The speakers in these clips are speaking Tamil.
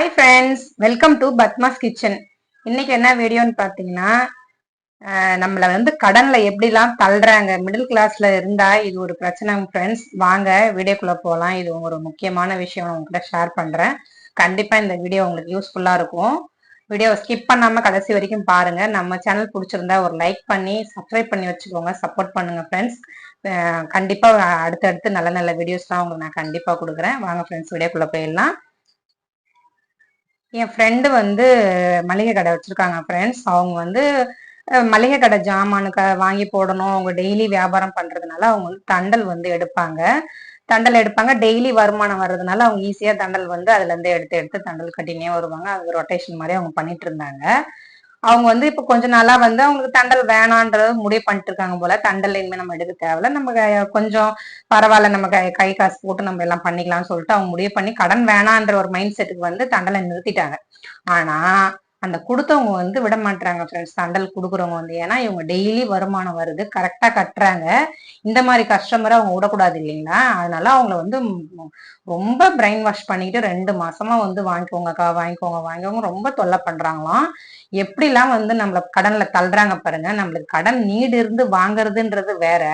Hi friends welcome to Padma's kitchen இன்னைக்கு என்ன வீடியோன்னு பார்த்தீங்கன்னா நம்மளை வந்து கடனில் எப்படிலாம் தள்ளுறாங்க மிடில் கிளாஸில் இருந்தால் இது ஒரு பிரச்சனை ஃப்ரெண்ட்ஸ் வாங்க வீடியோக்குள்ளே போகலாம் இது ஒரு முக்கியமான விஷயம். நான் உங்ககிட்ட ஷேர் பண்ணுறேன் கண்டிப்பாக இந்த வீடியோ உங்களுக்கு யூஸ்ஃபுல்லாக இருக்கும். வீடியோவை ஸ்கிப் பண்ணாமல் கடைசி வரைக்கும் பாருங்கள் நம்ம சேனல் பிடிச்சிருந்தா ஒரு லைக் பண்ணி சப்ஸ்கிரைப் பண்ணி வச்சுக்கோங்க. சப்போர்ட் பண்ணுங்கள் ஃப்ரெண்ட்ஸ் கண்டிப்பாக அடுத்தடுத்து நல்ல நல்ல வீடியோஸ்லாம் உங்களுக்கு நான் கண்டிப்பாக கொடுக்குறேன். வாங்க ஃப்ரெண்ட்ஸ் வீடியோக்குள்ள போயிடலாம். என் ஃப்ரெண்டு வந்து மளிகை கடை வச்சிருக்காங்க ஃப்ரெண்ட்ஸ் அவங்க வந்து மளிகை கடை ஜாமானுக்கு வாங்கி போடணும். அவங்க டெய்லி வியாபாரம் பண்றதுனால அவங்க வந்து தண்டல் வந்து எடுப்பாங்க. தண்டல் எடுப்பாங்க. டெய்லி வருமானம் வர்றதுனால அவங்க ஈஸியாக தண்டல் வந்து அதுலேருந்து எடுத்து எடுத்து தண்டல் கட்டினே வருவாங்க. அது ரொட்டேஷன் மாதிரி அவங்க பண்ணிட்டு இருந்தாங்க. அவங்க வந்து இப்ப கொஞ்ச நாளா வந்து அவங்களுக்கு தண்டல் வேணான்றத முடிவு பண்ணிட்டு இருக்காங்க போல. தண்டல் இனிமே நம்ம எடுக்க தேவையில்ல. நம்ம கொஞ்சம் பரவாயில்ல நம்ம கை காசு போட்டு நம்ம எல்லாம் பண்ணிக்கலாம்னு சொல்லிட்டு அவங்க முடிவு பண்ணி கடன் வேணான்ற ஒரு மைண்ட் செட்டுக்கு வந்து தண்டலை நிறுத்திட்டாங்க. ஆனா அந்த கொடுத்தவங்க வந்து விட மாட்டாங்க ஃப்ரெண்ட்ஸ் தண்டல் கொடுக்குறவங்க வந்து. ஏன்னா இவங்க டெய்லி வருமானம் வருது. கரெக்டாக கட்டுறாங்க. இந்த மாதிரி கஸ்டமரை அவங்க விடக்கூடாது இல்லைங்களா? அதனால அவங்கள வந்து ரொம்ப பிரெயின் வாஷ் பண்ணிட்டு ரெண்டு மாசமா வந்து வாங்கிக்கோங்கக்கா வாங்கிக்கோங்க வாங்கிக்கோங்க ரொம்ப தொல்லை பண்றாங்களாம். எப்படிலாம் வந்து நம்மள கடன்ல தள்ளுறாங்க பாருங்க. நம்மளுக்கு கடன் நீடு இருந்து வாங்குறதுன்றது வேற.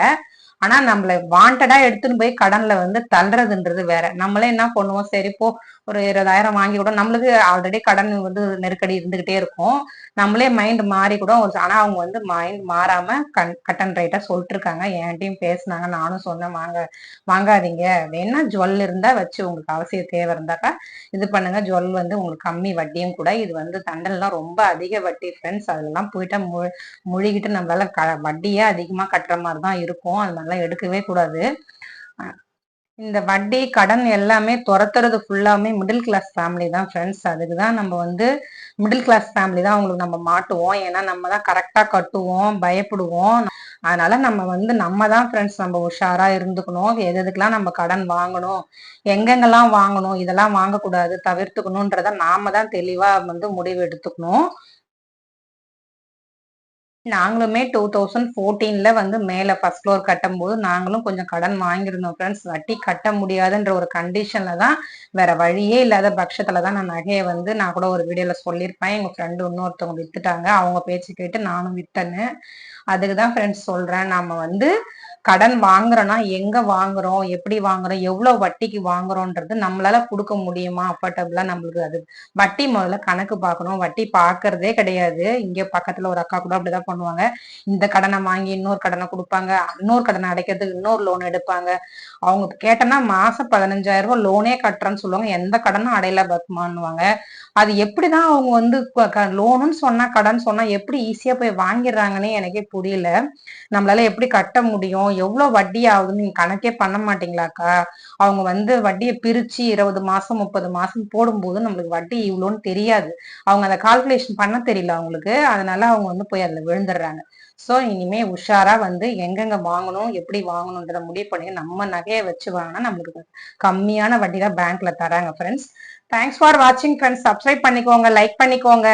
ஆனா நம்மள வாண்டடா எடுத்துன்னு போய் கடன்ல வந்து தள்ளுறதுன்றது வேற. நம்மளே என்ன பண்ணுவோம்? சரி போ ஒரு இருபதாயிரம் வாங்கி கூட நம்மளுக்கு ஆல்ரெடி கடன் வந்து நெருக்கடி இருந்துகிட்டே இருக்கும். நம்மளே மைண்ட் மாறி கூட ஒரு ஆனா அவங்க வந்து மைண்ட் மாறாம கண் கட்டன் ரைட்டா சொல்லிட்டு இருக்காங்க என்கிட்டயும் பேசுனாங்க. நானும் சொன்னேன் வாங்க வாங்காதீங்க. வேணா ஜுவல் இருந்தா வச்சு உங்களுக்கு அவசியம் தேவை இருந்தாக்கா இது பண்ணுங்க. ஜுவல் வந்து உங்களுக்கு கம்மி வட்டியும் கூட இது வந்து தண்டல்லாம் ரொம்ப அதிக வட்டி ஃப்ரெண்ட்ஸ் அதெல்லாம் போயிட்டா மு முழுகிட்டு நம்மளால க வட்டியே அதிகமா கட்டுற மாதிரி தான் இருக்கும். அதனால எடுக்கவே கூடாது. இந்த வட்டி கடன் எல்லாமே துரத்துறது ஃபுல்லாமே மிடில் கிளாஸ் ஃபேமிலி தான் ஃப்ரெண்ட்ஸ் அதுக்கு தான் நம்ம வந்து மிடில் கிளாஸ் ஃபேமிலி தான் அவங்களுக்கு நம்ம மாட்டுவோம். ஏன்னா நம்ம தான் கரெக்டா கட்டுவோம் பயப்படுவோம். அதனால நம்ம வந்து நம்ம தான் ஃப்ரெண்ட்ஸ் நம்ம உஷாரா இருந்துக்கணும். எது எதுக்கெல்லாம் நம்ம கடன் வாங்கணும் எங்கெங்கெல்லாம் வாங்கணும் இதெல்லாம் வாங்கக்கூடாது தவிர்த்துக்கணுன்றத நாம தான் தெளிவா வந்து முடிவு எடுத்துக்கணும். நாங்களுமே டூ தௌசண்ட் ஃபோர்டீன்ல வந்து மேலே ஃபர்ஸ்ட் ஃப்ளோர் கட்டும்போது நாங்களும் கொஞ்சம் கடன் வாங்கியிருந்தோம் ஃப்ரெண்ட்ஸ் வட்டி கட்ட முடியாதுன்ற ஒரு கண்டிஷன்ல தான் வேற வழியே இல்லாத பட்சத்துல தான் நான் நகையை வந்து நான் கூட ஒரு வீடியோல சொல்லியிருப்பேன். எங்க ஃப்ரெண்டு இன்னொருத்தவங்க வித்துட்டாங்க. அவங்க பேச்சு கேட்டு நானும் வித்தேன்னு. அதுக்கு தான் ஃப்ரெண்ட்ஸ் சொல்றேன். நம்ம வந்து கடன் வாங்குறோம்னா எங்க வாங்குறோம்? எப்படி வாங்குறோம்? எவ்வளவு வட்டிக்கு வாங்குறோன்றது நம்மளால கொடுக்க முடியுமா? அஃபர்டபுளா நம்மளுக்கு அது வட்டி முதல்ல கணக்கு பார்க்கணும். வட்டி பார்க்கறதே கிடையாது. இங்க பக்கத்துல ஒரு அக்கா கூட அப்படிதான் பண்ணுவாங்க. இந்த கடனை வாங்கி இன்னொரு கடனை கொடுப்பாங்க. இன்னொரு கடனை அடைக்கிறதுக்கு இன்னொரு லோன் எடுப்பாங்க. அவங்க கேட்டோம்னா மாசம் பதினஞ்சாயிரம் ரூபாய் லோனே கட்டுறேன்னு சொல்லுவாங்க. எந்த கடனும் அடையல பத்மான்னுவாங்க. அது எப்படிதான் அவங்க வந்து லோனுன்னு சொன்னா கடன் சொன்னா எப்படி ஈஸியா போய் வாங்கிடுறாங்கன்னே எனக்கே புரியல. நம்மளால எப்படி கட்ட முடியும்? எவ்வளவு வட்டி ஆகுதுன்னு நீங்க கணக்கே பண்ண மாட்டீங்களாக்கா? அவங்க வந்து வட்டியை பிரிச்சு இருபது மாசம் முப்பது மாசம் போடும்போது நம்மளுக்கு வட்டி இவ்வளோன்னு தெரியாது. அவங்க அதை கால்குலேஷன் பண்ண தெரியல அவங்களுக்கு. அதனால அவங்க வந்து போய் அதுல விழுந்துடுறாங்க. சோ இனிமே உஷாரா வந்து எங்கெங்க வாங்கணும் எப்படி வாங்கணுன்றத முடிவு பண்ணி நம்ம நகையை வச்சு வாங்கினா நம்மளுக்கு கம்மியான வட்டி தான் பேங்க்ல தராங்க ஃப்ரெண்ட்ஸ் தேங்க்ஸ் ஃபார் வாட்சிங் ஃப்ரெண்ட்ஸ் சப்ஸ்கிரைப் பண்ணிக்கோங்க லைக் பண்ணிக்கோங்க.